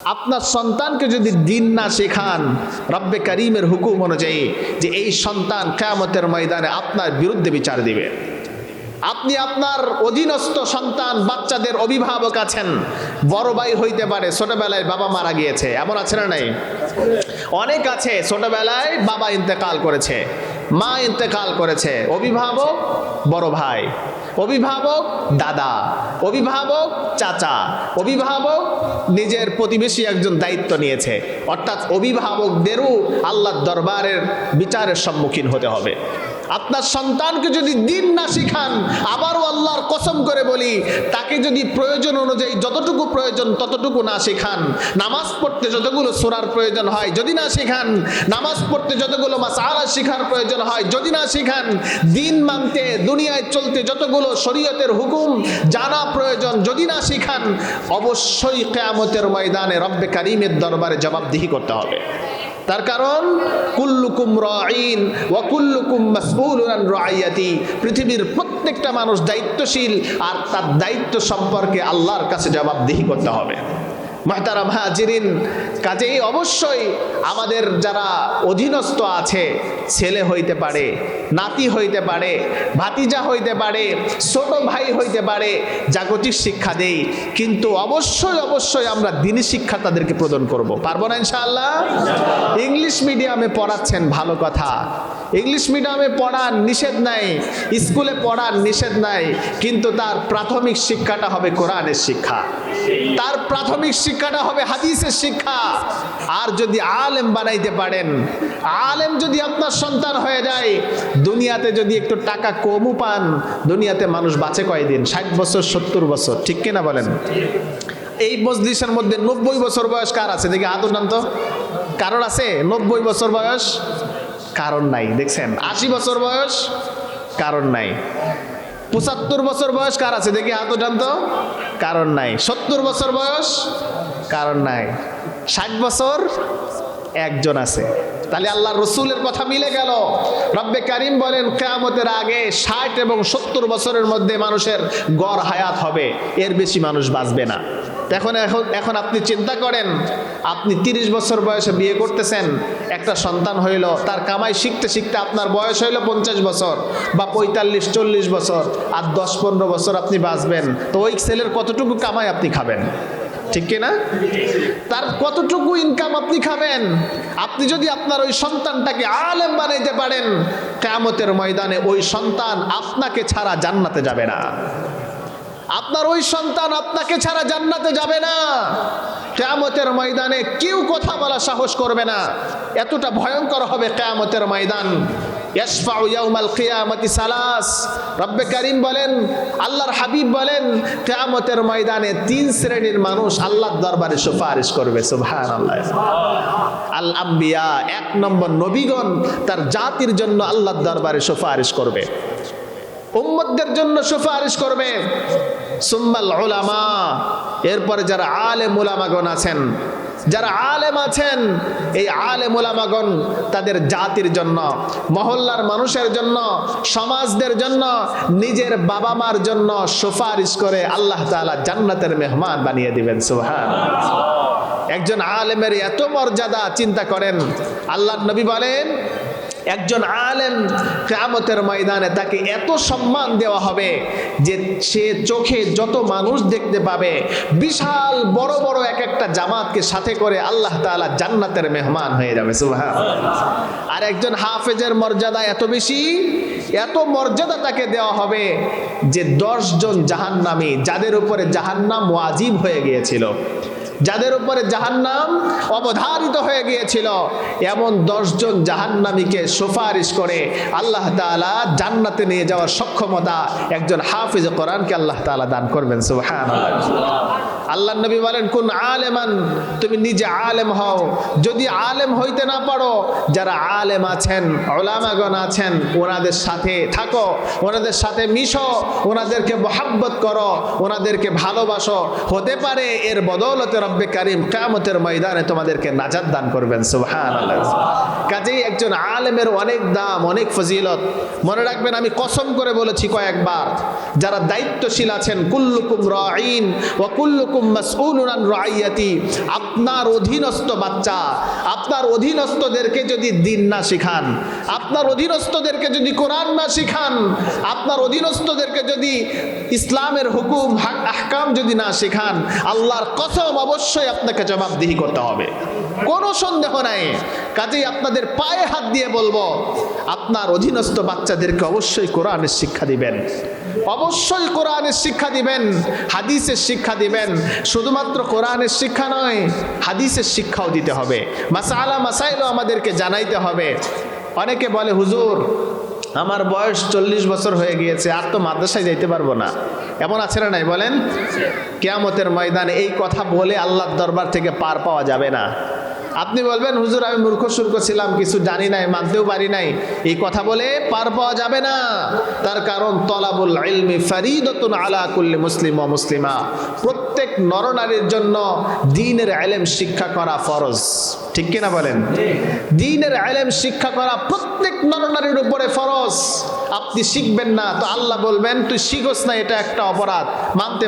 আপনার সন্তানকে যদি দিন না শেখান, রব্বে করিমের হুকুম অনুযায়ী যে এই সন্তান কেয়ামতের ময়দানে আপনার বিরুদ্ধে বিচার দিবে। আপনি আপনার অধীনস্থ সন্তান, বাচ্চাদের অভিভাবক আছেন, বড় ভাই হইতে পারে, ছোটবেলায় বাবা মারা গিয়েছে, এমন আছে না নাই? অনেক আছে, ছোটবেলায় বাবা ইন্তেকাল করেছে, মা ইন্তেকাল করেছে, অভিভাবক বড় ভাই, অভিভাবক দাদা, অভিভাবক চাচা, অভিভাবক নিজের প্রতিবেশী একজন দায়িত্ব নিয়েছে, অর্থাৎ অভিভাবকদেরও আল্লাহর দরবারের বিচারের সম্মুখীন হতে হবে। আপনার সন্তানকে যদি দিন না শিখান, আবারও আল্লাহর কসম করে বলি, তাকে যদি প্রয়োজন অনুযায়ী যতটুকু প্রয়োজন ততটুকু না শেখান, নামাজ পড়তে যতগুলো সোরার প্রয়োজন হয় যদি না শেখান, নামাজ পড়তে যতগুলো মাসালা শেখার প্রয়োজন হয় যদি না শেখান, দিন মানতে, দুনিয়ায় চলতে যতগুলো শরীয়তের হুকুম জানা প্রয়োজন যদি না শিখান, অবশ্যই কেয়ামতের ময়দানে রব্বে কারিমের দরবারে জবাবদিহি করতে হবে। তার কারণ, কুল্লুকুম রাইন ওয়া কুল্লুকুম মাসউলুন আন রাইয়াতি পৃথিবীর প্রত্যেকটা মানুষ দায়িত্বশীল আর তার দায়িত্ব সম্পর্কে আল্লাহর কাছে জবাবদিহি করতে হবে। মাহতারাম হাজিরিন কাজেই অবশ্যই আমাদের যারা অধীনস্থ আছে, ছেলে হইতে পারে, নাতি হইতে পারে, ভাতিজা হইতে পারে, ছোট ভাই হইতে পারে, জাগতিক শিক্ষা দেই, কিন্তু অবশ্যই অবশ্যই আমরা দিনী শিক্ষা তাদেরকে প্রদান করব। পারব না ইনশাআল্লাহ? ইংলিশ মিডিয়ামে পড়াচ্ছেন ভালো কথা। ইংলিশ মিডিয়ামে পড়ার নিষেধ নাই, স্কুলে পড়ার নিষেধ নাই, কিন্তু তার প্রাথমিক শিক্ষাটা হবে কোরআনের শিক্ষা। তার প্রাথমিক শিক্ষাটা হবে হাদিসের শিক্ষা। আর যদি আলেম বানাইতে পারেন, আলেম যদি আপনার সন্তান হয়ে যায়, দুনিয়াতে যদি একটু টাকা কমও পান, দুনিয়াতে মানুষ বাঁচে কয়দিন? ষাট বছর, সত্তর বছর, ঠিক কিনা বলেন? এই মজলিসের মধ্যে নব্বই বছর বয়স কার আছে? দেখি হাত উঠান তো। কারোর আছে? নব্বই বছর বয়স? কারণ নাই দেখছেন? আশি বছর বয়স? কারণ নাই। পঁচাত্তর বছর বয়স কার আছে? দেখি হাত উঠান তো। কারণ নাই। সত্তর বছর বয়স? কারণ নাই। ষাট বছর একজন আছে। তাহলে আল্লাহ রসুলের কথা মিলে গেল। রব্বে কারিম বলেন, কেয়ামতের আগে ষাট এবং সত্তর বছরের মধ্যে মানুষের গড় হায়াত হবে, এর বেশি মানুষ বাঁচবে না। এখন এখন এখন আপনি চিন্তা করেন, আপনি তিরিশ বছর বয়সে বিয়ে করতেছেন, একটা সন্তান হইল, তার কামাই শিখতে শিখতে আপনার বয়স হইল পঞ্চাশ বছর বা পঁয়তাল্লিশ, চল্লিশ বছর, আর দশ, পনেরো বছর আপনি বাঁচবেন। তো ওই ছেলের কতটুকু কামাই আপনি খাবেন? ঠিক কিনা তার কতটুকু ইনকাম আপনি খাবেন? আপনি যদি আপনার ওই সন্তানটাকে আলেম বানাইতে পারেন, কেয়ামতের ময়দানে ওই সন্তান আপনাকে ছাড়া জান্নাতে যাবে না। আপনার ওই সন্তান আপনাকে ছাড়া জান্নাতে যাবে না। কেয়ামতের ময়দানে কেউ কথা বলা সাহস করবে না। এতটা ভয়ঙ্কর হবে কেয়ামতের ময়দান। সালাস। রব্বে বলেন, আল্লাহর হাবিব বলেন ময়দানে তিন শ্রেণির মানুষ আল্লাহর দরবারে করবে এক নম্বর নবীগণ তার জাতির জন্য আল্লাহর দরবারে সুপারিশ করবে। উম্মতদের জন্য সুপারিশ করবে। সুম্মাল উলামা। এরপরে যারা আলেম উলামাগণ আছেন, যারা আলেম আছেন, এই আলেম উলামাগণ তাদের জাতির জন্য, মহল্লার মানুষের জন্য, সমাজদের জন্য, নিজের বাবা মার জন্য সুপারিশ করে আল্লাহ তাআলা জান্নাতের মেহমান বানিয়ে দিবেন সুবহান একজন আলেমের এত মর্যাদা চিন্তা করেন আল্লাহ নবী বলেন একজন আলেম কেয়ামতের ময়দানে তাকে এত সম্মান দেওয়া হবে যে সে চোখে যত মানুষ দেখতে পাবে, বিশাল বড় বড় এক একটা জামাতকে সাথে করে আল্লাহ তাআলা জান্নাতের মেহমান হয়ে যাবে সুবহান আর একজন হাফেজের মর্যাদা এত বেশি, এত মর্যাদা তাকে দেওয়া হবে যে দশজন জাহান্নামী, যাদের উপরে জাহান্নাম ওয়াজিব হয়ে গিয়েছিল। যাদের উপরে জাহান্নাম অবধারিত হয়ে গিয়েছিল, এমন দশজন জাহান্নামীকে সুপারিশ করে আল্লাহ তালা জান্নাতে নিয়ে যাওয়ার সক্ষমতা একজন হাফিজ কোরআনকে আল্লাহ তালা দান করবেন সুবহান আল্লাহ নবী বলেন, কোন আলেমান, তুমি নিজে আলেম হও। যদি আলেম হইতে না পারো, যারা আলেম আছেন ওলামাগণ আছেন, ওনাদের সাথে থাকো, ওনাদের সাথে মিশো, ওনাদেরকে মহাব্বত করো, ওনাদেরকে ভালোবাসো। হতে পারে এর বদৌলতে রব্বে কারিম কামতের ময়দানে তোমাদেরকে নাজাদ দান করবেন। সুবহান কাজেই একজন আলেমের অনেক দাম, অনেক ফজিলত। মনে রাখবেন, আমি কসম করে বলেছি কয়েকবার, যারা দায়িত্বশীল আছেন, কুল্লুকুম রাইন ও কুল্লুকুম মাসউলুন আন আপনার অধীনস্থ বাচ্চা, আপনার অধীনস্থদেরকে যদি দিন না শিখান, আপনার অধীনস্থদেরকে যদি কোরআন না শিখান, আপনার অধীনস্থদেরকে যদি ইসলামের হুকুম আহকাম যদি না শেখান, আল্লাহর কসম অবশ্যই আপনাকে জবাবদিহি করতে হবে। কোনো সন্দেহ নাই। কাজেই আপনাদের পায়ে হাত দিয়ে বলব, আপনার অধীনস্থ বাচ্চাদেরকে অবশ্যই কোরআনের শিক্ষা দিবেন। অবশ্যই কোরআনের শিক্ষা দিবেন, হাদিসের শিক্ষা দিবেন। শুধুমাত্র কোরআনের শিক্ষা নয়, হাদিসের শিক্ষাও দিতে হবে। মাসালা মাসাইলও আমাদেরকে জানাইতে হবে। অনেকে বলে, হুজুর, আমার বয়স চল্লিশ বছর হয়ে গিয়েছে, আর তো মাদ্রাসায় যাইতে পারব না। এমন আছে না নাই? বলেন, কেয়ামতের ময়দানে এই কথা বলে আল্লাহর দরবার থেকে পার পাওয়া যাবে না। আপনি বলবেন, হুজুর, আমি মূর্খ সূর্খ ছিলাম, কিছু জানি নাই, মানতেও পারি নাই। এই কথা বলে পার পাওয়া যাবে না। তার কারণ, তলাবুল ইলমি ফারিদতুন আলা কুল্লি মুসলিম ও মুসলিমা। প্রত্যেক নরনারীর জন্য দিনের এলেম শিক্ষা করা ফরজ। ঠিক কিনা বলেন? দিনের এলেম শিক্ষা করা প্রত্যেক নরনারীর উপরে ফরজ। আপনি শিখবেন না, তো আল্লাহ বলবেন, তুই শিখোস না, এটা একটা অপরাধ। মানতে